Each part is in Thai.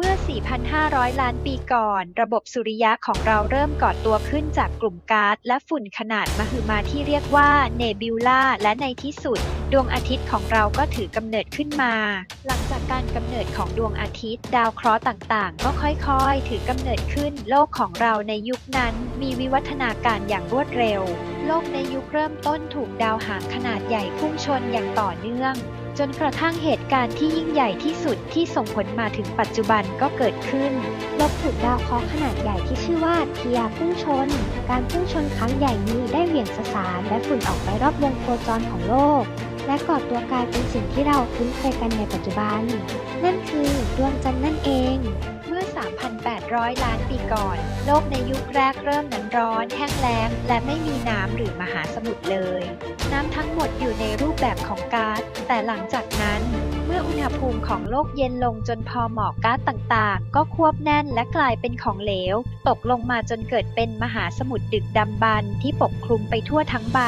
เมื่อ 4,500 ล้านปีก่อน ระบบสุริยะของเราเริ่มก่อตัวขึ้นจากกลุ่มก๊าซและฝุ่นขนาดมหึมาที่เรียกว่าเนบิวลาและในที่สุด ดวงอาทิตย์ของเราก็ถือกำเนิดขึ้นมา หลังจากการกำเนิดของดวงอาทิตย์ ดาวเคราะห์ต่างๆ ก็ค่อยๆ ถือกำเนิดขึ้น โลกของเราในยุคนั้น มีวิวัฒนาการอย่างรวดเร็ว โลกในยุคเริ่มต้นถูกดาวหางขนาดใหญ่พุ่งชนอย่างต่อเนื่อง จนกระทั่งเหตุการณ์ที่ยิ่งใหญ่ที่สุดที่ส่งผลมาถึงปัจจุบันก็เกิดขึ้นลบถูกดาวเคราะห์ขนาดใหญ่ที่ชื่อว่าเทียพุ่งชน การพุ่งชนครั้งใหญ่นี้ได้เหวี่ยงสสารและฝุ่นออกไปรอบวงโคจรของโลก และก่อตัวกลายเป็นสิ่งที่เราคุ้นเคยกันในปัจจุบัน นั่นคือดวงจันทร์นั่นเอง เมื่อ 3,800 ล้านปีก่อน โลกในยุคแรกเริ่มหนันร้อน แห้งแล้ง และไม่มีน้ำหรือมหาสมุทรเลย น้ำทั้งหมดอยู่ในรูปแบบของก๊าซแต่หลังจากนั้น ณหภูมิของโลกเย็นลงจนพอหมอกก๊าซต่างๆ ก็ควบแน่นและกลายเป็นของเหลว ตกลงมาจนเกิดเป็นมหาสมุทรดึกดำบรรที่ปกคลุมไปทั่วทั้งใบ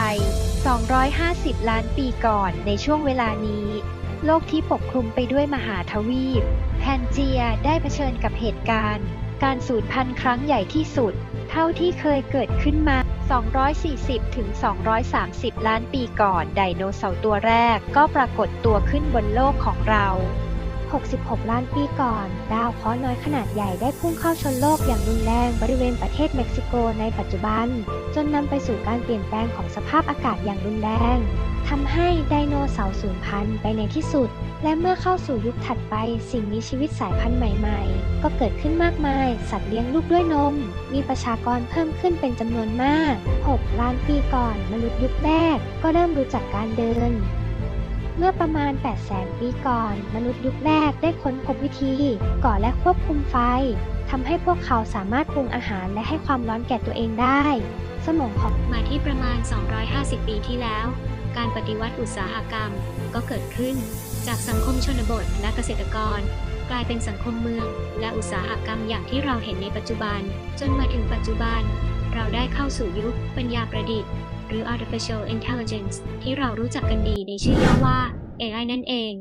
250 ล้านปีก่อนในช่วงเวลานี้ โลกที่ปกคลุมไปด้วยมหาทวีป แพนเจียได้เผชิญกับเหตุการณ์ การสูญพันธุ์ครั้งใหญ่ที่สุด เท่าที่เคยเกิดขึ้นมา 240 ถึง 230 ล้านปีก่อนไดโนเสาร์ตัวแรกก็ปรากฏตัวขึ้นบนโลกของเรา 66 ล้านปีก่อน ดาวเคราะห์น้อยขนาดใหญ่ได้พุ่งเข้าชนโลกอย่างรุนแรงบริเวณประเทศเม็กซิโกในปัจจุบัน จนนำไปสู่การเปลี่ยนแปลงของสภาพอากาศอย่างรุนแรง ทำให้ไดโนเสาร์สูญพันธุ์ไปในที่สุด และเมื่อเข้าสู่ยุคถัดไป สิ่งมีชีวิตสายพันธุ์ใหม่ๆ ก็เกิดขึ้นมากมาย สัตว์เลี้ยงลูกด้วยนม มีประชากรเพิ่มขึ้นเป็นจำนวนมาก 6 ล้านปีก่อนมนุษย์ยุคแรก ก็เริ่มรู้จักการเดิน เมื่อประมาณ 8 0 0 0 0ปีก่อน มนุษย์ยุคแรกได้ค้นพบวิธี ก่อและควบคุมไฟทำให้พวกเขาสามารถปรุงอาหารและให้ความร้อนแก่ตัวเองได้ สมองของมาที่ประมาณ 250 ปีที่แล้ว การปฏิวัติอุตสาหกรรมก็เกิดขึ้น จากสังคมชนบทและเกษตรกร กลายเป็นสังคมเมือง และอุตสาหกรรมอย่างที่เราเห็นในปัจจุบัน จนมาถึงปัจจุบัน เราได้เข้าสู่ยุคปัญญาประดิษฐ์หรือ artificial intelligence ที่เรารู้จักกันดีในชื่อย่อว่า AI นั่นเอง